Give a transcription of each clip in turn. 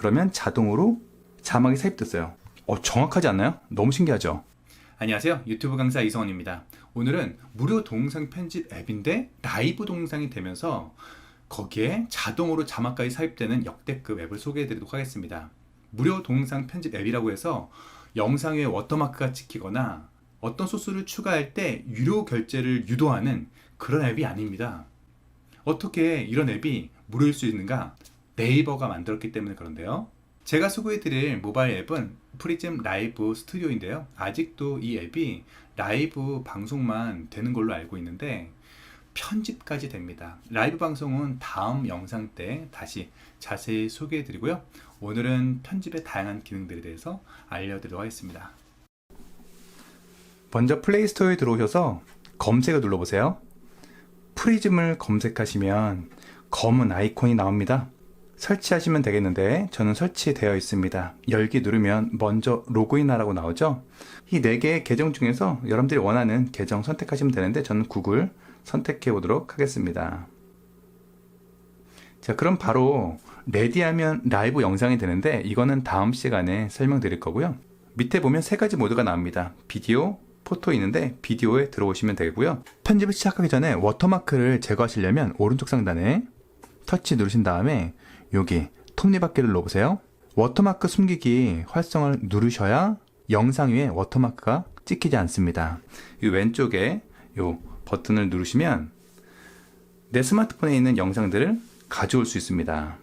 그러면 자동으로 자막이 삽입됐어요. 어, 정확하지 않나요? 너무 신기하죠? 안녕하세요. 유튜브 강사 이성원입니다. 오늘은 무료 동영상 편집 앱인데 라이브 동영상이 되면서 거기에 자동으로 자막까지 삽입되는 역대급 앱을 소개해 드리도록 하겠습니다. 무료 동영상 편집 앱이라고 해서 영상 위에 워터마크가 찍히거나 어떤 소스를 추가할 때 유료 결제를 유도하는 그런 앱이 아닙니다. 어떻게 이런 앱이 무료일 수 있는가? 네이버가 만들었기 때문에 그런데요. 제가 소개해드릴 모바일 앱은 프리즘 라이브 스튜디오인데요. 아직도 이 앱이 라이브 방송만 되는 걸로 알고 있는데 편집까지 됩니다. 라이브 방송은 다음 영상 때 다시 자세히 소개해 드리고요. 오늘은 편집의 다양한 기능들에 대해서 알려드리도록 하겠습니다. 먼저 플레이스토어에 들어오셔서 검색을 눌러보세요. 프리즘을 검색하시면 검은 아이콘이 나옵니다. 설치하시면 되겠는데 저는 설치되어 있습니다. 열기 누르면 먼저 로그인하라고 나오죠. 이 4개의 계정 중에서 여러분들이 원하는 계정 선택하시면 되는데 저는 구글 선택해 보도록 하겠습니다. 자, 그럼 바로 레디하면 라이브 영상이 되는데 이거는 다음 시간에 설명드릴 거고요. 밑에 보면 세 가지 모드가 나옵니다. 비디오, 포토 있는데 비디오에 들어오시면 되고요. 편집을 시작하기 전에 워터마크를 제거하시려면 오른쪽 상단에 터치 누르신 다음에 여기 톱니바퀴를 넣어보세요. 워터마크 숨기기 활성을 누르셔야 영상 위에 워터마크가 찍히지 않습니다. 이 왼쪽에 이 버튼을 누르시면 내 스마트폰에 있는 영상들을 가져올 수 있습니다.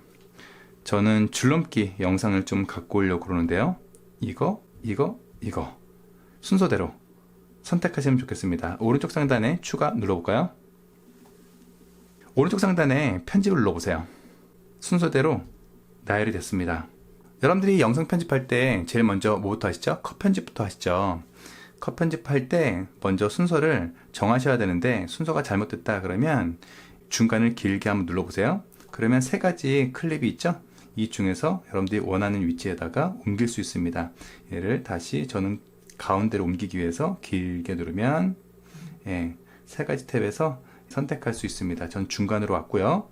저는 줄넘기 영상을 좀 갖고 오려고 그러는데요. 이거, 이거, 이거. 순서대로 선택하시면 좋겠습니다. 오른쪽 상단에 추가 눌러볼까요? 오른쪽 상단에 편집을 눌러보세요. 순서대로 나열이 됐습니다. 여러분들이 영상 편집할 때 제일 먼저 뭐부터 하시죠? 컷 편집부터 하시죠. 컷 편집할 때 먼저 순서를 정하셔야 되는데 순서가 잘못됐다 그러면 중간을 길게 한번 눌러보세요. 그러면 세 가지 클립이 있죠? 이 중에서 여러분들이 원하는 위치에다가 옮길 수 있습니다. 얘를 다시 저는 가운데로 옮기기 위해서 길게 누르면 예, 세 가지 탭에서 선택할 수 있습니다. 전 중간으로 왔고요.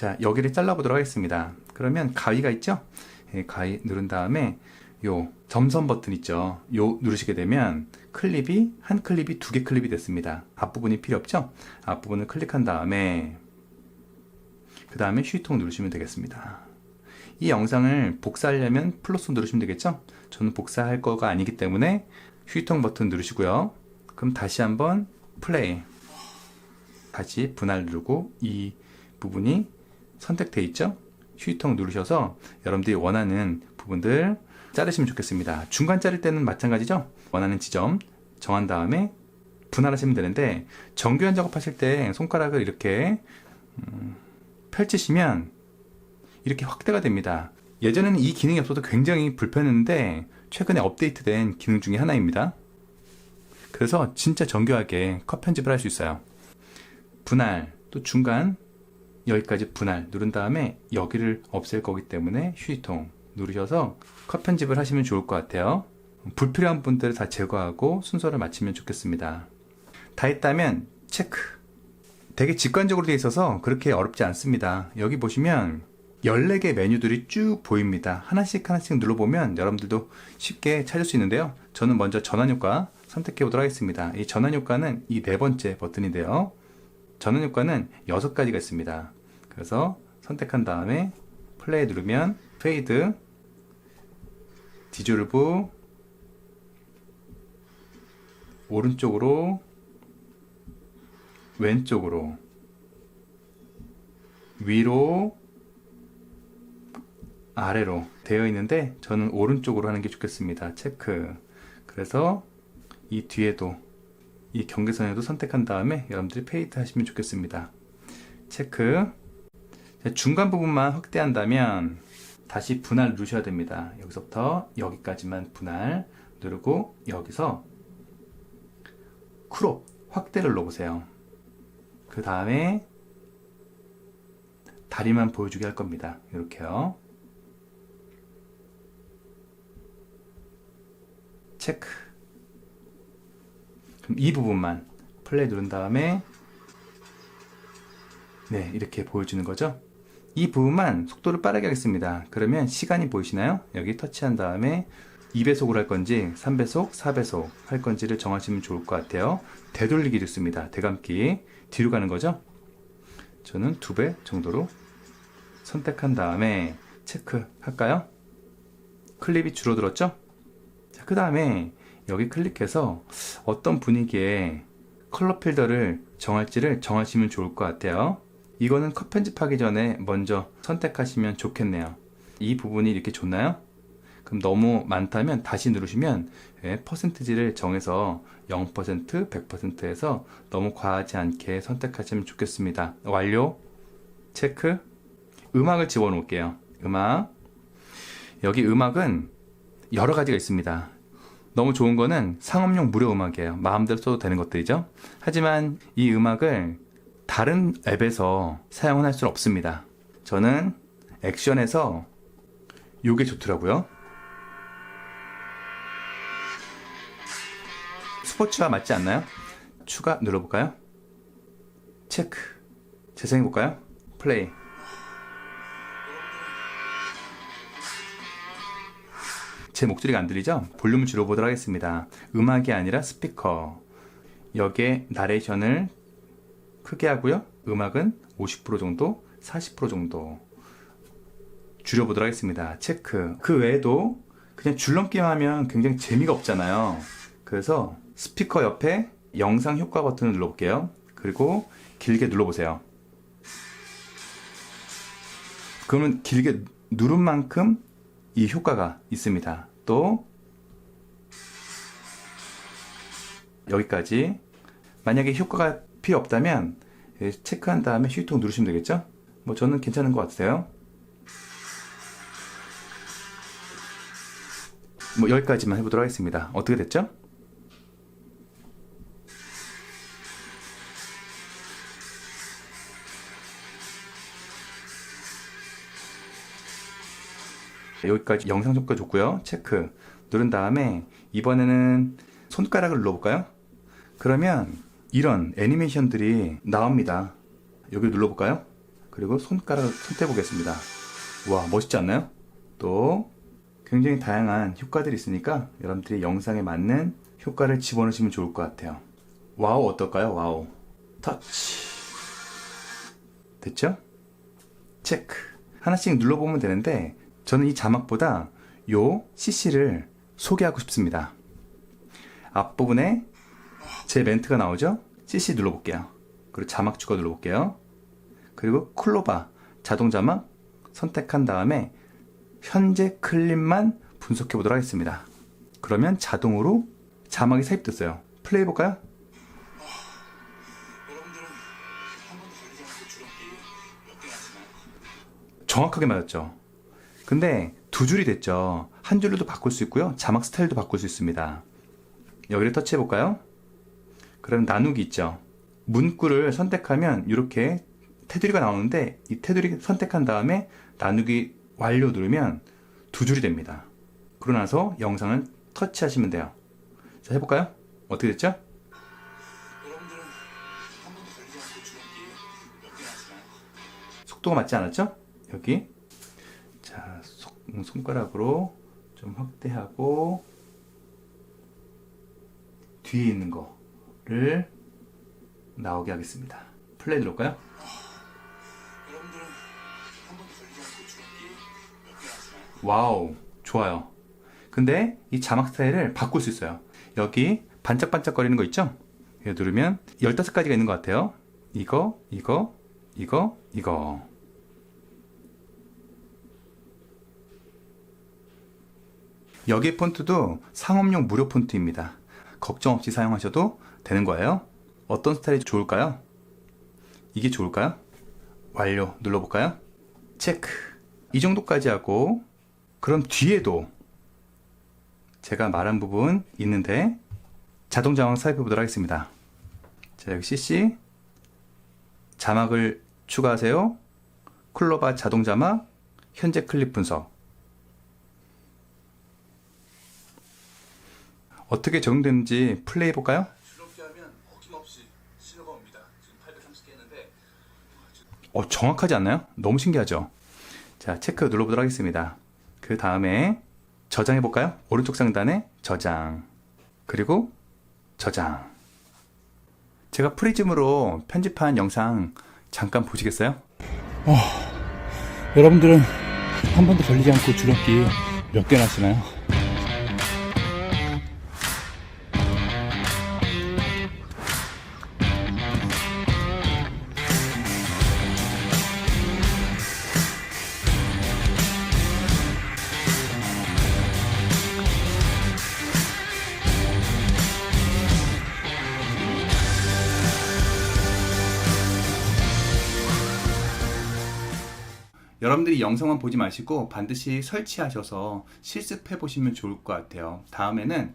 자, 여기를 잘라보도록 하겠습니다. 그러면 가위가 있죠? 예, 가위 누른 다음에 요 점선 버튼 있죠? 요 누르시게 되면 클립이 한 클립이 두 개 클립이 됐습니다. 앞부분이 필요 없죠? 앞부분을 클릭한 다음에 그 다음에 휴통 누르시면 되겠습니다. 이 영상을 복사하려면 플러스 누르시면 되겠죠? 저는 복사할 거가 아니기 때문에 휴통 버튼 누르시고요. 그럼 다시 한번 플레이. 다시 분할 누르고 이 부분이 선택되어 있죠? 휴통 누르셔서 여러분들이 원하는 부분들 자르시면 좋겠습니다. 중간 자를 때는 마찬가지죠? 원하는 지점 정한 다음에 분할하시면 되는데 정교한 작업하실 때 손가락을 이렇게 음, 펼치시면 이렇게 확대가 됩니다. 예전에는 이 기능이 없어서 굉장히 불편했는데 최근에 업데이트된 기능 중에 하나입니다. 그래서 진짜 정교하게 컷 편집을 할 수 있어요. 분할, 또 중간, 여기까지 분할 누른 다음에 여기를 없앨 거기 때문에 휴지통 누르셔서 컷 편집을 하시면 좋을 것 같아요. 불필요한 분들을 다 제거하고 순서를 맞추면 좋겠습니다. 다 했다면 체크. 되게 직관적으로 되어 있어서 그렇게 어렵지 않습니다. 여기 보시면 14개 메뉴들이 쭉 보입니다. 하나씩 하나씩 눌러보면 여러분들도 쉽게 찾을 수 있는데요. 저는 먼저 전환 효과 선택해 보도록 하겠습니다. 이 전환 효과는 이 네 번째 버튼인데요. 전환 효과는 6가지가 있습니다. 그래서 선택한 다음에 플레이 누르면 페이드, 디졸브, 오른쪽으로, 왼쪽으로, 위로, 아래로 되어 있는데 저는 오른쪽으로 하는 게 좋겠습니다. 체크. 그래서 이 뒤에도 이 경계선에도 선택한 다음에 여러분들이 페이트 하시면 좋겠습니다. 체크. 중간 부분만 확대한다면 다시 분할 누르셔야 됩니다. 여기서부터 여기까지만 분할 누르고 여기서 크롭 확대를 넣어보세요. 그 다음에 다리만 보여주게 할 겁니다. 이렇게요. 체크. 그럼 이 부분만 플레이 누른 다음에 네, 이렇게 보여주는 거죠. 이 부분만 속도를 빠르게 하겠습니다. 그러면 시간이 보이시나요? 여기 터치한 다음에 2배속으로 할 건지 3배속, 4배속 할 건지를 정하시면 좋을 것 같아요. 되돌리기를 씁니다. 대감기 뒤로 가는 거죠? 저는 2배 정도로 선택한 다음에 체크 할까요? 클립이 줄어들었죠? 자, 그 다음에 여기 클릭해서 어떤 분위기의 컬러 필더를 정할지를 정하시면 좋을 것 같아요. 이거는 컷 편집하기 전에 먼저 선택하시면 좋겠네요. 이 부분이 이렇게 좋나요? 그럼 너무 많다면 다시 누르시면 예, 퍼센트지를 정해서 0%, 100%에서 너무 과하지 않게 선택하시면 좋겠습니다. 완료. 체크. 음악을 집어넣을게요. 음악. 여기 음악은 여러 가지가 있습니다. 너무 좋은 거는 상업용 무료 음악이에요. 마음대로 써도 되는 것들이죠. 하지만 이 음악을 다른 앱에서 사용은 할 수는 없습니다. 저는 액션에서 요게 좋더라고요. 스포츠와 맞지 않나요? 추가 눌러볼까요? 체크. 재생해볼까요? 플레이. 제 목소리가 안 들리죠? 볼륨을 줄여보도록 하겠습니다. 음악이 아니라 스피커. 여기에 나레이션을 크게 하고요. 음악은 50% 정도, 40% 정도 줄여보도록 하겠습니다. 체크. 그 외에도 그냥 줄넘기만 하면 굉장히 재미가 없잖아요. 그래서 스피커 옆에 영상 효과 버튼을 눌러볼게요. 그리고 길게 눌러보세요. 그러면 길게 누른 만큼 이 효과가 있습니다. 또 여기까지 만약에 효과가 필요 없다면 예, 체크한 다음에 휴통 누르시면 되겠죠? 뭐 저는 괜찮은 것 같아요. 뭐 여기까지만 해보도록 하겠습니다. 어떻게 됐죠? 여기까지 영상 효과 좋고요. 체크 누른 다음에 이번에는 손가락을 눌러볼까요? 그러면 이런 애니메이션들이 나옵니다. 여기 눌러볼까요? 그리고 손가락을 선택해 보겠습니다. 와 멋있지 않나요? 또 굉장히 다양한 효과들이 있으니까 여러분들이 영상에 맞는 효과를 집어넣으시면 좋을 것 같아요. 와우 어떨까요? 와우 터치 됐죠? 체크 하나씩 눌러보면 되는데 저는 이 자막보다 요 CC를 소개하고 싶습니다. 앞부분에 제 멘트가 나오죠? CC 눌러볼게요. 그리고 자막 추가 눌러볼게요. 그리고 쿨로바 자동 자막 선택한 다음에 현재 클립만 분석해 보도록 하겠습니다. 그러면 자동으로 자막이 삽입됐어요. 플레이 해볼까요? 정확하게 맞았죠. 근데 두 줄이 됐죠. 한 줄로도 바꿀 수 있고요. 자막 스타일도 바꿀 수 있습니다. 여기를 터치해 볼까요? 그럼 나누기 있죠. 문구를 선택하면 이렇게 테두리가 나오는데 이 테두리 선택한 다음에 나누기 완료 누르면 두 줄이 됩니다. 그러고 나서 영상을 터치하시면 돼요. 자, 해볼까요? 어떻게 됐죠? 속도가 맞지 않았죠? 여기 손가락으로 좀 확대하고 뒤에 있는 거를 나오게 하겠습니다. 플레이 하시나요? 와우 좋아요. 근데 이 자막 스타일을 바꿀 수 있어요. 여기 반짝반짝거리는 거 있죠? 이거 누르면 15가지가 있는 것 같아요. 이거, 이거, 이거, 이거. 여기 폰트도 상업용 무료 폰트입니다. 걱정 없이 사용하셔도 되는 거예요. 어떤 스타일이 좋을까요? 이게 좋을까요? 완료 눌러볼까요? 체크. 이 정도까지 하고 그럼 뒤에도 제가 말한 부분 있는데 자동 자막 살펴 보도록 하겠습니다. 자, 여기 CC 자막을 추가하세요. 쿨러바 자동 자막 현재 클립 분석 어떻게 적용되는지 플레이 해 볼까요? 줄넘기 하면 어김없이 신호가 옵니다. 지금 830개 했는데 어, 정확하지 않나요? 너무 신기하죠? 자, 체크 눌러보도록 하겠습니다. 그 다음에 저장해 볼까요? 오른쪽 상단에 저장. 그리고 저장. 제가 프리즘으로 편집한 영상 잠깐 보시겠어요? 여러분들은 한 번도 걸리지 않고 줄넘기 몇 개나 하시나요? 여러분들이 영상만 보지 마시고 반드시 설치하셔서 실습해 보시면 좋을 것 같아요. 다음에는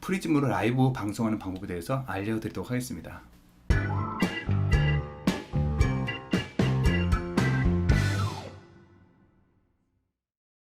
프리즘으로 라이브 방송하는 방법에 대해서 알려드리도록 하겠습니다.